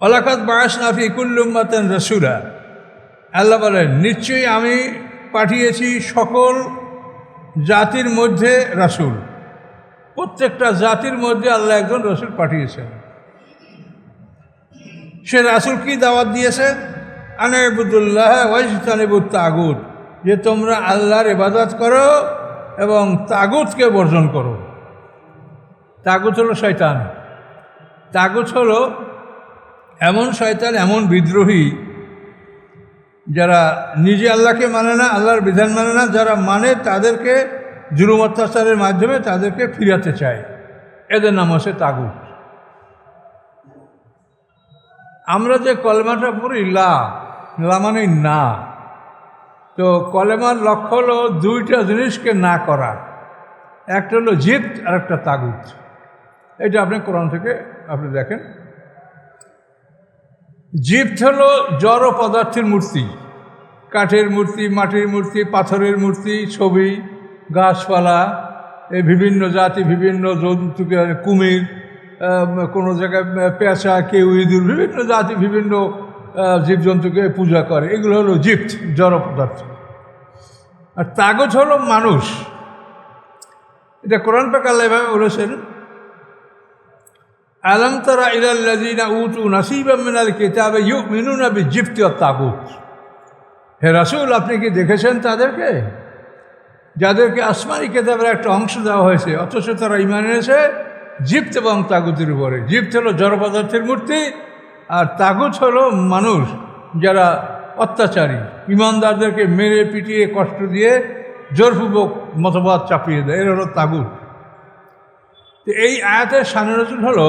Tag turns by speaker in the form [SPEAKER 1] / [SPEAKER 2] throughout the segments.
[SPEAKER 1] অলাকাত bias Nafi কুল্লুম্মাতেন রসুরা আল্লাহ বলেন, নিশ্চয়ই আমি পাঠিয়েছি সকল জাতির মধ্যে রাসূল। প্রত্যেকটা জাতির মধ্যে আল্লাহ একজন রসুল পাঠিয়েছেন। সে রাসূল কি দাওয়াত দিয়েছে? আনাবুদুল্লাহ ওয়াইস্তানিবুত তাগুত, যে তোমরা আল্লাহর ইবাদত করো এবং তাগুতকে বর্জন করো। তাগুত হলো শয়তান। তাগুত হলো এমন শয়তান, এমন বিদ্রোহী যারা নিজে আল্লাহকে মানে না, আল্লাহর বিধান মানে না, যারা মানে তাদেরকে জুলুম অত্যাচারের মাধ্যমে তাদেরকে ফিরাতে চায়। এদের নাম হচ্ছে তাগুত। আমরা যে কলমাটা পড়ি, লা লা মানে না। তো কলেমার লক্ষ্য হলো দুইটা জিনিসকে না করা। একটা হলো জিত আর একটা তাগুত। এটা আপনি কোরআন থেকে আপনি দেখেন। জিপ্ত হলো জড় পদার্থের মূর্তি। কাঠের মূর্তি, মাটির মূর্তি, পাথরের মূর্তি, ছবি, গাছপালা এই বিভিন্ন জাতি, বিভিন্ন জন্তুকে কুমির কোনো জায়গায় পেঁচা, কেউ ইঁদুর, বিভিন্ন জাতি, বিভিন্ন জীবজন্তুকে পূজা করে। এগুলো হলো জিপ্ত জড় পদার্থ। আর তাগজ হলো মানুষ। এটা কোরআন পাক আল্লাহ এভাবে বলেছেন আলম তারা ইলাল্লাযীনা উতু নাসীবাম মিনাল কিতাবে ইউমিনুনা বিজিবতি ওয়াত তাগুত। হে রাসুল, আপনি কি দেখেছেন তাদেরকে? যাদেরকে আসমানি কেতাবের একটা অংশ দেওয়া হয়েছে, অথচ তারা ইমান এনেছে জিপ্ত এবং তাগুতের উপরে। জিপ্ত হলো জড় পদার্থের মূর্তি, আর তাগুত হলো মানুষ যারা অত্যাচারী, ইমানদারদেরকে মেরে পিটিয়ে কষ্ট দিয়ে জোরপূর্বক মতবাদ চাপিয়ে দেয়। এর হলো তাগুত। তো এই আয়াতের সামনে রসুল হলো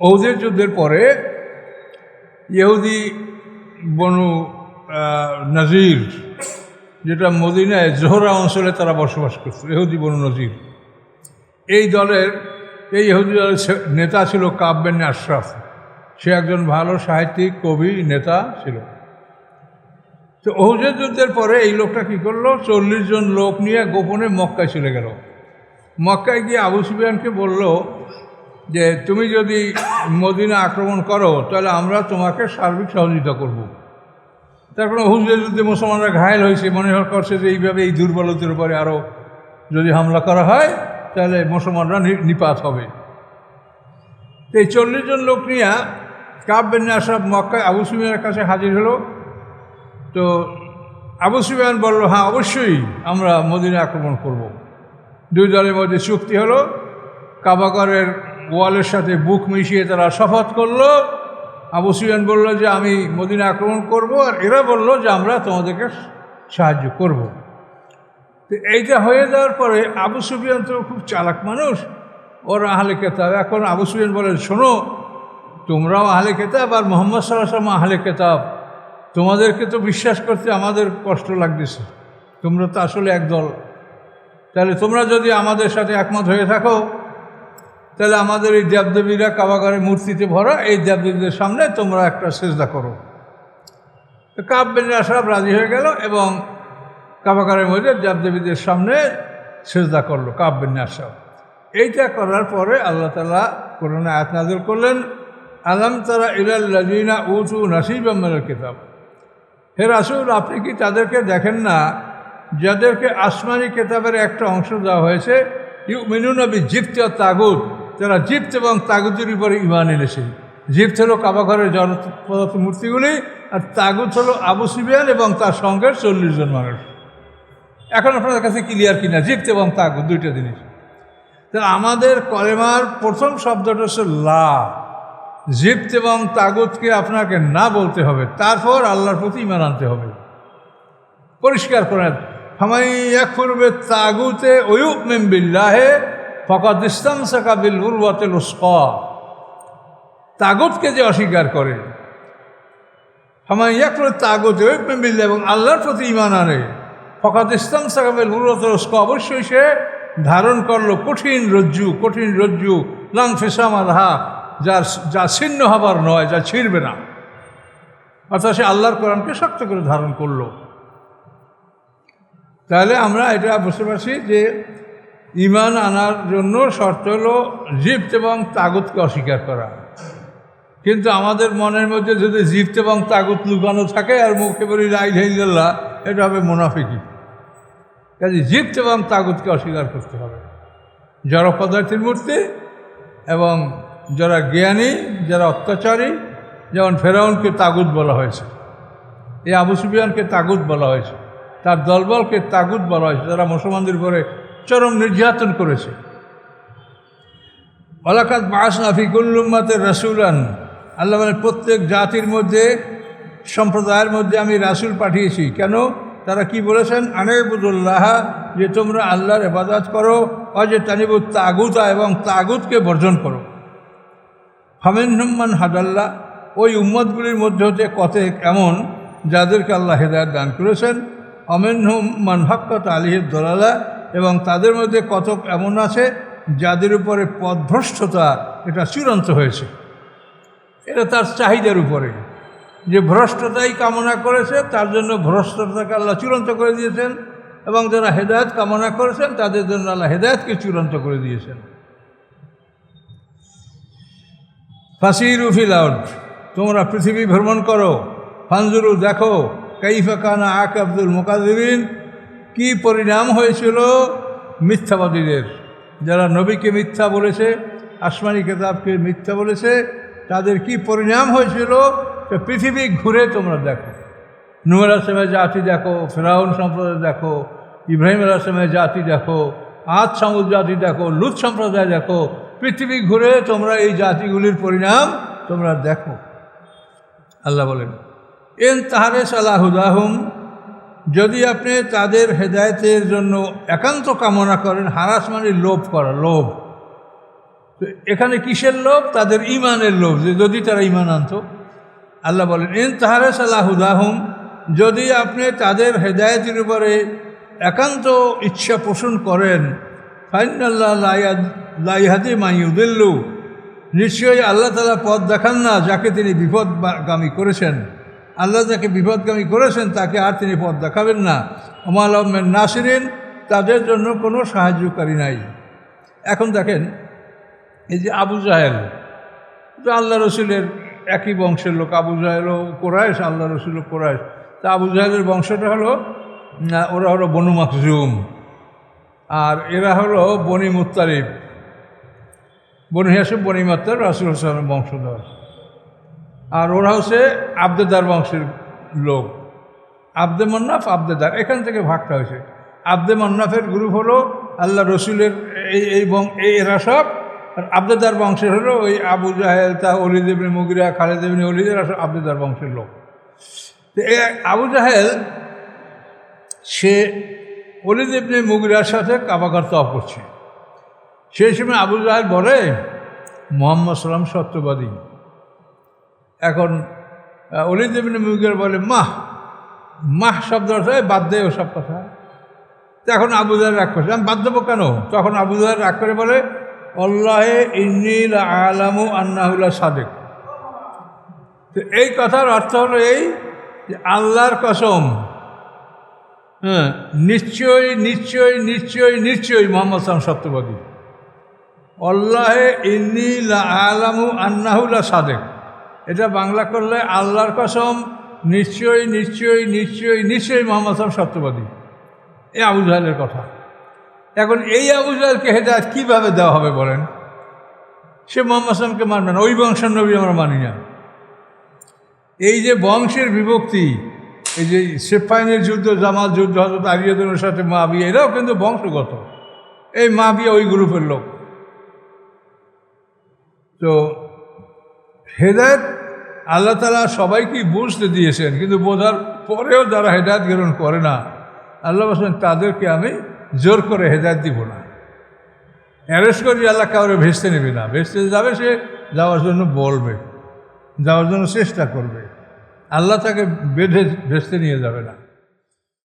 [SPEAKER 1] ঔদের যুদ্ধের পরে ইহুদি বনু নজির, যেটা মদিনায় জোহরা অঞ্চলে তারা বসবাস করত, ইহুদি বনু নজির। এই দলের, এই ইহুদি দলের নেতা ছিল কাব্যেন আশরাফ। সে একজন ভালো সাহিত্যিক, কবি, নেতা ছিল। তো ওহুজের যুদ্ধের পরে এই লোকটা কী করল? চল্লিশ জন লোক নিয়ে গোপনে মক্কায় চলে গেল। মক্কায় গিয়ে আবু সুফিয়ানকে বলল যে, তুমি যদি মদিনা আক্রমণ করো, তাহলে আমরা তোমাকে সার্বিক সহযোগিতা করব। তারপরে হুজুরের যুদ্ধে মুসলমানরা ঘায়েল হয়েছে মনে করছে যে, এইভাবে এই দুর্বলতার উপরে আরও যদি হামলা করা হয়, তাহলে মুসলমানরা নিপাত হবে এই চল্লিশ জন লোক নিয়ে কাব্যেন আশরাফ মক্কায় আবু সুফিয়ানের কাছে হাজির হলো তো আবু সুফিয়ান বলল হ্যাঁ অবশ্যই আমরা মদিনা আক্রমণ করব। দুই দলের মধ্যে চুক্তি হলো, কাবাগরের ওয়ালের সাথে বুক মিশিয়ে তারা শপথ করল। আবু সুফিয়ান বলল যে, আমি মদিনা আক্রমণ করব। আর এরা বলল যে, আমরা তোমাদেরকে সাহায্য করব। তো এইটা হয়ে যাওয়ার পরে আবু সুফিয়ান তো খুব চালাক মানুষ। ওর আহলে কেতাব, এখন আবু সুফিয়ান বলে শোনো, তোমরাও আহলে কেতাব আর মোহাম্মদ সাল্লাহ সাল্লাম আহলে কেতাব। তোমাদেরকে তো বিশ্বাস করতে আমাদের কষ্ট লাগতেছে। তোমরা তো আসলে একদল তাহলে তোমরা যদি আমাদের সাথে একমত হয়ে থাকো, তাহলে আমাদের এই দেবদেবীরা কাবাগারে মূর্তিতে ভরা এই দেবদেবীদের সামনে তোমরা একটা সেজদা করো। তো কাব্যের আশরাফ রাজি হয়ে গেল এবং কাবাগারের মধ্যে দেবদেবীদের সামনে সেজদা করল কাব্যের আশরাফ। এইটা করার পরে আল্লাহ তালা কোরআনে আয়াত নাজিল করলেন, আলাম তারা ইলাল্লাজিনা উঁচু নাসিব আমের কিতাব। হে রাসুল, আপনি কি তাদেরকে দেখেন না যাদেরকে আসমানি কেতাবের একটা অংশ দেওয়া হয়েছে ইউ মিনুনবী জিপ্ত তাগুত। যারা জিপ্ত এবং তাগুতের উপরে ইমান এনেছে। জিপ্ত হলো কাবাঘরের জন পদার্থ মূর্তিগুলি, আর তাগুত হলো আবু সিবিয়ান এবং তার সঙ্গে চল্লিশ জন মানুষ। এখন আপনাদের কাছে ক্লিয়ার কিনা? জিপ্ত এবং তাগুত, দুইটা জিনিস। তাহলে আমাদের কলেমার প্রথম শব্দটা হচ্ছে লা। জিপ্ত এবং তাগুতকে আপনাকে না বলতে হবে, তারপর আল্লাহর প্রতি ইমান আনতে হবে। পরিষ্কার করেন করবে তাগুতে ওয়ুব মেমবিল্লাহে ফকাত ইসলাম সাকাবিল উরওয়াতেল উস্কা। তাগুতকে যে অস্বীকার করে হামাই এক করে তাগুতে ওয়ুব মেমবিল্লা এবং আল্লাহর প্রতি ইমান আনে ফকাত ইসলাম সাকাবিল উরওয়াতেল উস্কা। অবশ্যই সে ধারণ করল কঠিন রজ্জু কঠিন রজ্জু, লাং ফেসাম আলহা, যার যা ছিন্ন হবার নয়, যা ছিঁড়বে না। অর্থাৎ সে আল্লাহর কোরআনকে শক্ত করে ধারণ করল। তাহলে আমরা এটা বুঝতে পারছি যে ইমান আনার জন্য শর্ত হলো জিপ্ত এবং তাগুতকে অস্বীকার করা। কিন্তু আমাদের মনের মধ্যে যদি জিপ্ত এবং তাগুত লুকানো থাকে আর মুখে বলি রাই হাইল্লাহ এটা হবে মুনাফিকি। কাজে জিপ্ত এবং তাগুতকে অস্বীকার করতে হবে। জড় পদার্থের মূর্তি এবং যারা জ্ঞানী, যারা অত্যাচারী, যেমন ফেরাউনকে তাগুত বলা হয়েছে। এই আবু সুফিয়ানকে তাগুত বলা হয়েছে। তার দলবলকে তাগুত বলা হয়েছে তারা মুসলমানদের উপরে চরম নির্যাতন করেছে। অলাকাত বাস নাফিকুল্লুম্মাতের রাসুলান। আল্লাহ মানে প্রত্যেক জাতির মধ্যে, সম্প্রদায়ের মধ্যে আমি রাসুল পাঠিয়েছি। কেন? তারা কি বলেছেন? আনেবুদুল্লাহ, যে তোমরা আল্লাহর এবাদত করো অজে তানিবুদ তাগুতা, এবং তাগুতকে বর্জন করো। হামেন হুম্মান হাদাল্লাহ ওই উম্মতগুলির মধ্যে হতে কতেক এমন, যাদেরকে আল্লাহ হেদায়ত দান করেছেন? অমেন হুম্মান হক্কত আলিহের দলালা, এবং তাদের মধ্যে কতক এমন আছে যাদের উপরে পদভ্রষ্টতা এটা চূড়ান্ত হয়েছে। এটা তার চাহিদার উপরে। যে ভ্রষ্টতাই কামনা করেছে, তার জন্য ভ্রষ্টতাকে আল্লাহ চূড়ান্ত করে দিয়েছেন, এবং যারা হেদায়ত কামনা করেছেন, তাদের জন্য আল্লাহ হেদায়তকে চূড়ান্ত করে দিয়েছেন। ফাসির উফিল আউট তোমরা পৃথিবী ভ্রমণ করো, ফানজুরু দেখো কাইফা কানা আক আব্দুল মোকাদিবিন কি পরিণাম হয়েছিল মিথ্যাবাদীদের? যারা নবীকে মিথ্যা বলেছে, আসমানি কেতাবকে মিথ্যা বলেছে, তাদের কি পরিণাম হয়েছিল? পৃথিবী ঘুরে তোমরা দেখো। নুয়ের আসলামের জাতি দেখো, ফেরাউন সম্প্রদায় দেখো, ইব্রাহিম আসলামের জাতি দেখো আজ সামুদ জাতি দেখো লুৎ সম্প্রদায় দেখো, পৃথিবী ঘুরে তোমরা এই জাতিগুলির পরিণাম তোমরা দেখো। আল্লাহ বলেন এন তাহারে সালাহুদাহুম, যদি আপনি তাদের হেদায়তের জন্য একান্ত কামনা করেন, হারাস মানে লোভ করা, লোভ। তো এখানে কিসের লোভ? তাদের ইমানের লোভ, যে যদি তারা ইমান আনত। আল্লাহ বলেন, এন তাহারে সালাহুদাহুম, যদি আপনি তাদের হেদায়তের উপরে একান্ত ইচ্ছা পোষণ করেন, ফাইনাল্লাহ লাইহাদি মাইউদিল্লু নিশ্চয়ই আল্লাহ তালা পথ দেখান না, যাকে তিনি বিপদগামী করেছেন। আল্লাহ যাকে বিপদগামী করেছেন, তাকে আর তিনি পথ দেখাবেন না। আমাল আহমেদ নাসিরিন, তাদের জন্য কোনো সাহায্যকারী নাই। এখন দেখেন, এই যে আবু জাহেল তো আল্লাহ রসুলের একই বংশের লোক, আবু জাহেলও কোরআশ আল্লাহ রসুলও কোরআশ তা আবু জাহেলের বংশটা হলো ওরা হলো বনু মাকজুম আর এরা হলো বনি মুত্তারিফ বনি হাসিম বনি মাত্তার রাসুল হাসানের বংশধর। আর ওরা হচ্ছে আবদেদার বংশের লোক। আবদে মন্নাফ আবদেদার এখান থেকে ভাগটা হয়েছে। আবদে মন্নাফের গ্রুপ হলো আল্লাহ রসুলের এই এই এরা সব। আর আবদেদার বংশের হলো ওই আবু জাহেল, তা অলিদেবনে মুগিরা খালেদেবনে অলিদ এরা সব আবদেদার বংশের লোক। তো এই আবু জাহেল, সে অলিদেবনে মুগিরার সাথে কাবাকার তফ করছে। সেই সময় আবু জাহেল বলে, মোহাম্মদ সাল্লাম সত্যবাদী। এখন অলিদেবিন মুগের বলে, মাহ মাহ শব্দ অর্থ বাদ দেয় ওসব কথা। তো এখন আবুদার রাগ করছে। আমি বাদ দেবো কেন? তখন আবুদার রাগ করে বলে অল্লাহে ইন্নিল আলামু আন্নাহুল্লাহ সাদেক তো এই কথার অর্থ হলো এই যে আল্লাহর কসম হ্যাঁ নিশ্চয়ই নিশ্চয়ই নিশ্চয়ই নিশ্চয়ই মোহাম্মদ সালাম সত্যবাদী। অল্লাহে ইন্নিল আলামু আন্নাহুল্লাহ সাদেক এটা বাংলা করলে আল্লাহর কসম, নিশ্চয়ই নিশ্চয়ই নিশ্চয়ই নিশ্চয়ই মোহাম্মদ সাহেব সত্যবাদী। এই আবু জাহেলের কথা। এখন এই আবু জাহেলকে হেদায়ত কীভাবে দেওয়া হবে বলেন? সে মোহাম্মদ সালামকে মানবে না, ওই বংশের নবী আমরা মানি না। এই যে বংশের বিভক্তি, এই যে সেফাইনের যুদ্ধ, জামাল যুদ্ধ হজরত আরিয়াদের সাথে মা বিয়ে এরাও কিন্তু বংশগত। এই মা বিয়ে ওই গ্রুপের লোক। তো হেদায়ত আল্লাহ তালা সবাইকেই বুঝতে দিয়েছেন, কিন্তু বোঝার পরেও যারা হেদায়ত গ্রহণ করে না, আল্লাহ বলছেন, তাদেরকে আমি জোর করে হেদায়ত দিব না। অ্যারেস্ট করি আল্লাহ কাউরে ভেসতে নেবে না। ভেসতে যাবে সে, যাওয়ার জন্য বলবে, যাওয়ার জন্য চেষ্টা করবে। আল্লাহ তাকে বেঁধে ভেসতে নিয়ে যাবে না।